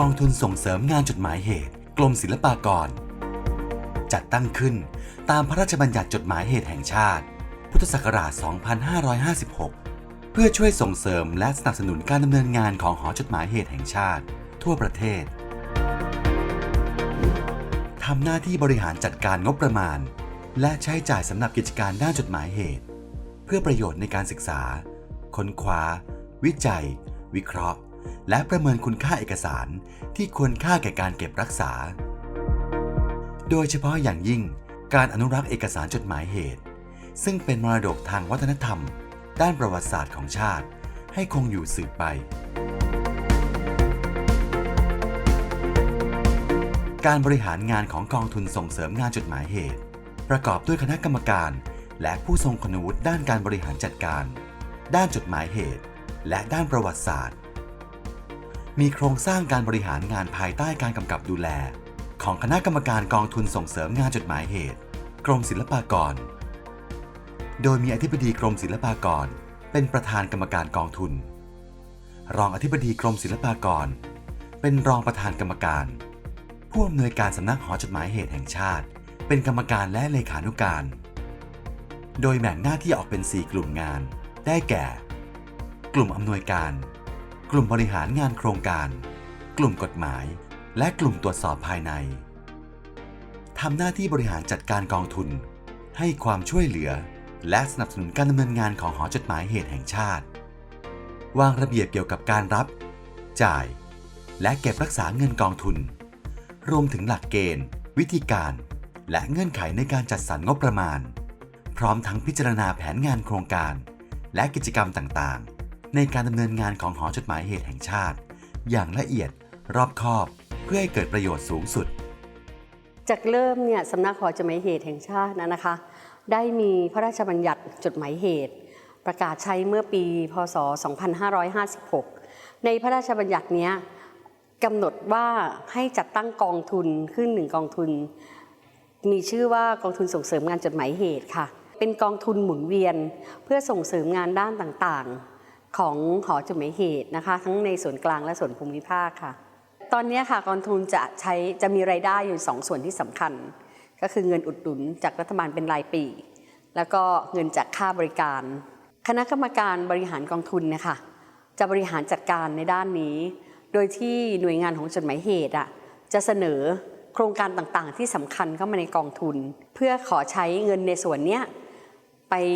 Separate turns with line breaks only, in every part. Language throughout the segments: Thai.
กองทุนส่งเสริมงานจดหมายเหตุ กรมศิลปากร จัดตั้งขึ้นตามพระราชบัญญัติจดหมายเหตุแห่งชาติ พุทธศักราช 2556 เพื่อช่วยส่งเสริมและสนับสนุนการดำเนินงานของหอจดหมายเหตุแห่งชาติ ทั่วประเทศทำหน้าที่บริหารจัดการงบประมาณ และใช้จ่ายสำหรับกิจการด้านจดหมายเหตุ เพื่อประโยชน์ในการศึกษา ค้นคว้า วิจัย วิเคราะห์ และประเมินคุณค่าเอกสารที่ควรค่าแก่การเก็บรักษา โดยเฉพาะอย่างยิ่งการอนุรักษ์เอกสารจดหมายเหตุ ซึ่งเป็นมรดกทางวัฒนธรรม ด้านประวัติศาสตร์ของชาติ ให้คงอยู่สืบไป การบริหารงานของกองทุนส่งเสริมงานจดหมายเหตุ ประกอบด้วยคณะกรรมการ และผู้ทรงคุณวุฒิด้านการบริหารจัดการ ด้านจดหมายเหตุ และด้านประวัติศาสตร์ มีโครงสร้างการบริหารงานภายใต้การกำกับดูแล ของคณะกรรมการกองทุนส่งเสริมงานจดหมายเหตุ กรมศิลปากร โดยมีอธิบดีกรมศิลปากร เป็นประธานกรรมการกองทุน รองอธิบดีกรมศิลปากร เป็นรองประธานกรรมการ ผู้อำนวยการสำนักหอจดหมายเหตุแห่งชาติ เป็นกรรมการและเลขานุการ โดยแบ่งหน้าที่ออกเป็น 4 กลุ่มงาน ได้แก่ กลุ่มอำนวยการ กลุ่มบริหารงานโครงการ กลุ่มกฎหมาย และกลุ่มตรวจสอบภายในทำหน้าที่บริหารจัดการกองทุน ให้ความช่วยเหลือ และสนับสนุนการดำเนินงานของหอจดหมายเหตุแห่งชาติ วางระเบียบเกี่ยวกับการรับ จ่าย และเก็บรักษาเงินกองทุน รวมถึงหลักเกณฑ์ วิธีการ และเงื่อนไขในการจัดสรรงบประมาณ พร้อมทั้งพิจารณาแผนงานโครงการ และกิจกรรมต่างๆ ในการดำเนินงานของหอจดหมายเหตุแห่งชาติ อย่างละเอียดรอบคอบเพื่อให้เกิดประโยชน์สูงสุด
จากเริ่มเนี่ยสำนักหอจดหมายเหตุแห่งชาตินะนะคะ ได้มีพระราชบัญญัติจดหมายเหตุ ประกาศใช้เมื่อปี พศ 2556 ในพระราชบัญญัตินี้กำหนดว่าให้จัดตั้งกองทุนขึ้นหนึ่งกองทุน มีชื่อว่ากองทุนส่งเสริมงานจดหมายเหตุค่ะ เป็นกองทุนหมุนเวียนเพื่อส่งเสริมงานด้านต่างๆ ของหอจดหมายเหตุนะคะ ทั้งในส่วนกลางและส่วนภูมิภาคค่ะ ตอนนี้ค่ะกองทุนจะใช้จะมีรายได้อยู่สองส่วนที่สำคัญ ก็คือเงินอุดหนุนจากรัฐบาลเป็นรายปี แล้วก็เงินจากค่าบริการ คณะกรรมการบริหารกองทุนนะคะจะบริหารจัดการในด้านนี้ โดยที่หน่วยงานของจดหมายเหตุอะจะเสนอโครงการต่างๆ ที่สำคัญเข้ามาในกองทุน เพื่อขอใช้เงินในส่วนเนี้ย ไป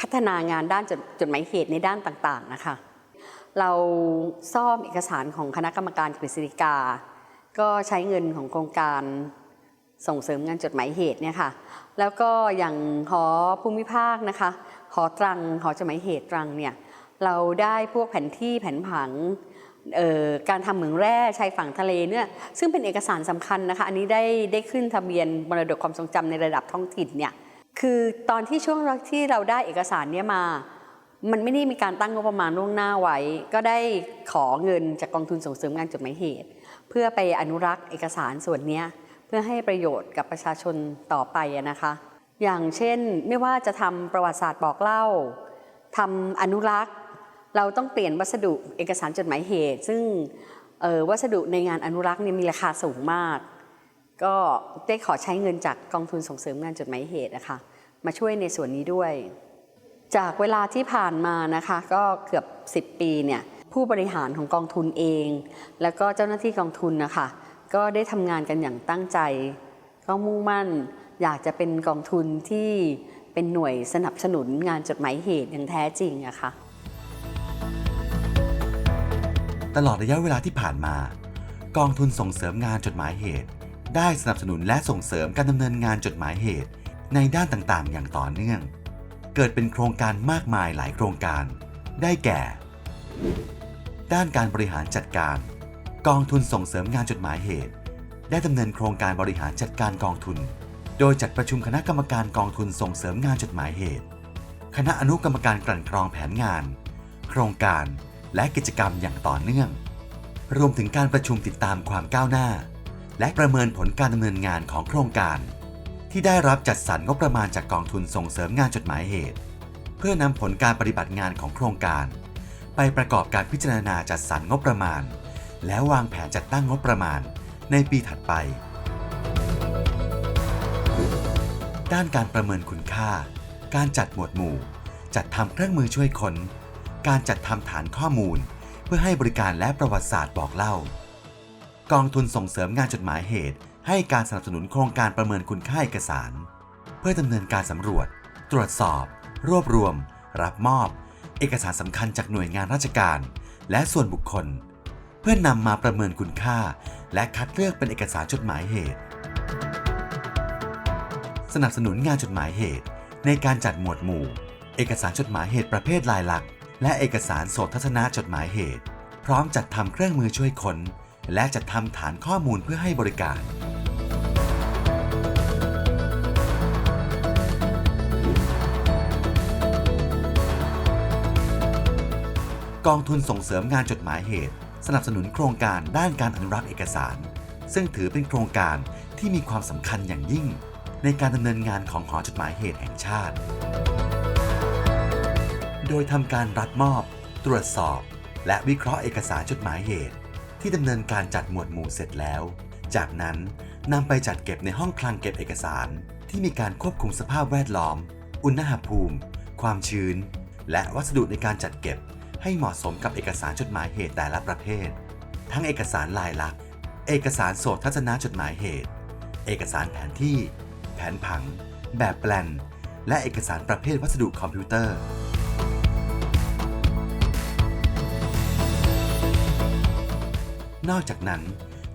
พัฒนางานด้านจดจดหมายเหตุในด้านต่างๆนะคะ เราซ่อมเอกสารของคณะกรรมการกฤษฎีกา ก็ใช้เงินของโครงการส่งเสริมงานจดหมายเหตุเนี่ยค่ะ แล้วก็อย่างหอภูมิภาคนะคะ หอตรัง หอจดหมายเหตุตรังเนี่ย เราได้พวกแผนที่แผนผังออการทำเหมืองแร่ชายฝั่งทะเลเนี่ยซึ่งเป็นเอกสารสำคัญนะคะ อันนี้ได้ได้ขึ้นทะเบียนมรดกความทรงจำในระดับท้องถิ่นเนี่ย คือตอนที่ช่วงที่เราได้เอกสารเนี้ยมา มันไม่ได้มีการตั้งงบประมาณล่วงหน้าไว้ ก็ได้ขอเงินจากกองทุนส่งเสริมงานจดหมายเหตุ เพื่อไปอนุรักษ์เอกสารส่วนนี้เพื่อให้ประโยชน์กับประชาชนต่อไปนะคะ อย่างเช่นไม่ว่าจะทำประวัติศาสตร์บอกเล่าทำอนุรักษ์ เราต้องเปลี่ยนวัสดุเอกสารจดหมายเหตุ ซึ่งออวัสดุในงานอนุรักษ์เนี่ยมีราคาสูงมาก ก็ได้ขอใช้เงินจากกองทุนส่งเสริมงานจดหมายเหตุนะคะมาช่วยในส่วนนี้ด้วย จากเวลาที่ผ่านมานะคะก็เกือบ 10 ปีเนี่ยผู้บริหารของกองทุนเอง แล้วก็เจ้าหน้าที่กองทุนนะคะก็ได้ทำงานกันอย่างตั้งใจ ก็มุ่งมั่นอยากจะเป็นกองทุนที่เป็นหน่วยสนับสนุนงานจดหมายเหตุอย่างแท้จริงอะค่ะ
ตลอดระยะเวลาที่ผ่านมา กองทุนส่งเสริมงานจดหมายเหตุ ได้สนับสนุนและส่งเสริมการดำเนินงานจดหมายเหตุ ในด้านต่างๆ อย่างต่อเนื่อง เกิดเป็นโครงการมากมายหลายโครงการ ได้แก่ ด้านการบริหารจัดการ กองทุนส่งเสริมงานจดหมายเหตุ ได้ดำเนินโครงการบริหารจัดการกองทุน โดยจัดประชุมคณะกรรมการกองทุนส่งเสริมงานจดหมายเหตุ คณะอนุกรรมการกลั่นกรองแผนงาน โครงการและกิจกรรมอย่างต่อเนื่อง รวมถึงการประชุมติดตามความก้าวหน้า และประเมินผลการดำเนินงานของโครงการ ที่ได้รับจัดสรรงบประมาณจากกองทุนส่งเสริมงานจดหมายเหตุ เพื่อนำผลการปฏิบัติงานของโครงการ ไปประกอบการพิจารณาจัดสรรงบประมาณ และวางแผนจัดตั้งงบประมาณในปีถัดไป ด้านการประเมินคุณค่า การจัดหมวดหมู่ จัดทำเครื่องมือช่วยคนการจัดทำฐานข้อมูล เพื่อให้บริการและประวัติศาสตร์บอกเล่า กองทุนส่งเสริมงานจดหมายเหตุ ให้การสนับสนุนโครงการประเมินคุณค่าเอกสาร เพื่อดำเนินการสำรวจ ตรวจสอบ รวบรวม รับมอบ เอกสารสำคัญจากหน่วยงานราชการ และส่วนบุคคล เพื่อนำมาประเมินคุณค่า และคัดเลือกเป็นเอกสารจดหมายเหตุ สนับสนุนงานจดหมายเหตุ ในการจัดหมวดหมู่ เอกสารจดหมายเหตุประเภทลายลักษณ์และเอกสารโสตทัศนะจดหมายเหตุ พร้อมจัดทำเครื่องมือช่วยค้น และจัดทำฐานข้อมูลเพื่อให้บริการ กองทุนส่งเสริมงานจดหมายเหตุ สนับสนุนโครงการด้านการอนุรักษ์เอกสาร ซึ่งถือเป็นโครงการที่มีความสำคัญอย่างยิ่ง ในการดำเนินงานของหอจดหมายเหตุแห่งชาติ โดยทำการรับมอบ ตรวจสอบ และวิเคราะห์เอกสารจดหมายเหตุ ที่ดำเนินการจัดหมวดหมู่เสร็จแล้ว จากนั้นนำไปจัดเก็บในห้องคลังเก็บเอกสาร ที่มีการควบคุมสภาพแวดล้อม อุณหภูมิ ความชื้น และวัสดุในการจัดเก็บ ให้เหมาะสมกับเอกสารจดหมายเหตุแต่ละประเภท ทั้งเอกสารลายลักษณ์ เอกสารโสตทัศนะจดหมายเหตุ เอกสารแผนที่ แผนผัง แบบแปลน และเอกสารประเภทวัสดุคอมพิวเตอร์ นอกจากนั้น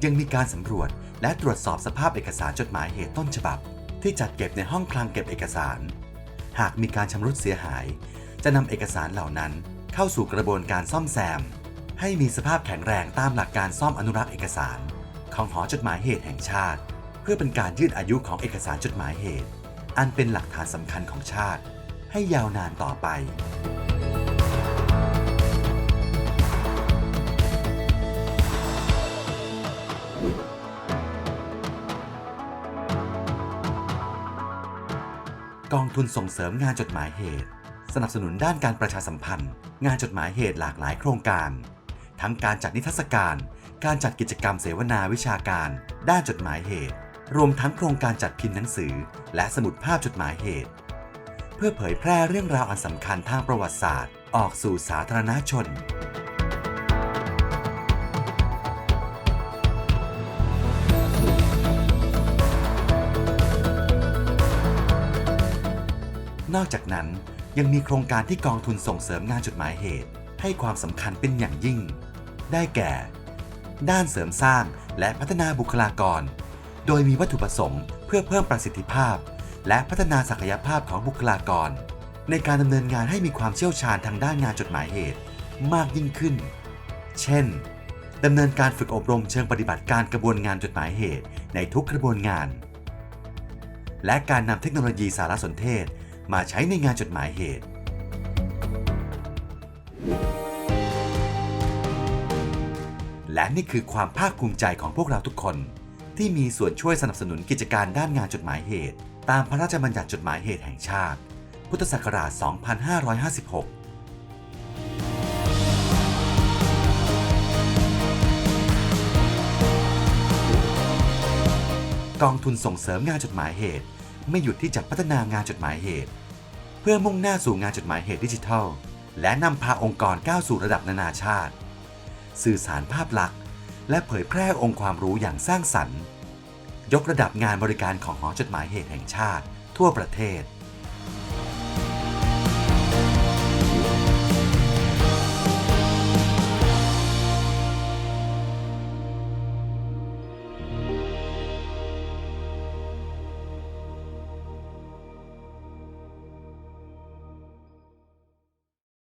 ยังมีการสำรวจและตรวจสอบสภาพเอกสารจดหมายเหตุต้นฉบับ ที่จัดเก็บในห้องคลังเก็บเอกสาร หากมีการชำรุดเสียหาย จะนำเอกสารเหล่านั้นเข้าสู่กระบวนการซ่อมแซม ให้มีสภาพแข็งแรงตามหลักการซ่อมอนุรักษ์เอกสาร ของหอจดหมายเหตุแห่งชาติ เพื่อเป็นการยืดอายุของเอกสารจดหมายเหตุ อันเป็นหลักฐานสำคัญของชาติ ให้ยาวนานต่อไป ทุนส่งเสริมงานจดหมายเหตุ สนับสนุนด้านการประชาสัมพันธ์ งานจดหมายเหตุหลากหลายโครงการ ทั้งการจัดนิทรรศการ การจัดกิจกรรมเสวนาวิชาการ ด้านจดหมายเหตุ รวมทั้งโครงการจัดพิมพ์หนังสือ และสมุดภาพจดหมายเหตุ เพื่อเผยแพร่เรื่องราวอันสำคัญทางประวัติศาสตร์ ออกสู่สาธารณชน นอกจากนั้นยังมีโครงการที่กองทุนส่งเสริมงานจดหมายเหตุ ให้ความสำคัญเป็นอย่างยิ่ง ได้แก่ ด้านเสริมสร้างและพัฒนาบุคลากร โดยมีวัตถุประสงค์เพื่อเพิ่มประสิทธิภาพ และพัฒนาศักยภาพของบุคลากร ในการดำเนินงานให้มีความเชี่ยวชาญทางด้านงานจดหมายเหตุมากยิ่งขึ้น เช่นดำเนินการฝึกอบรมเชิงปฏิบัติการกระบวนงานจดหมายเหตุในทุกกระบวนงาน และการนำเทคโนโลยีสารสนเทศ มาใช้ในงานจดหมายเหตุ และนี่คือความภาคภูมิใจของพวกเราทุกคน ที่มีส่วนช่วยสนับสนุนกิจการด้านงานจดหมายเหตุ ตามพระราชบัญญัติจดหมายเหตุแห่งชาติ พุทธศักราช 2556กองทุนส่งเสริมงานจดหมายเหตุ ไม่หยุดที่จะพัฒนางานจดหมายเหตุ เพื่อมุ่งหน้าสู่งานจดหมายเหตุดิจิทัล และนำพาองค์กรก้าวสู่ระดับนานาชาติ สื่อสารภาพลักษณ์ และเผยแพร่องค์ความรู้อย่างสร้างสรรค์ ยกระดับงานบริการของหอจดหมายเหตุแห่งชาติ ทั่วประเทศ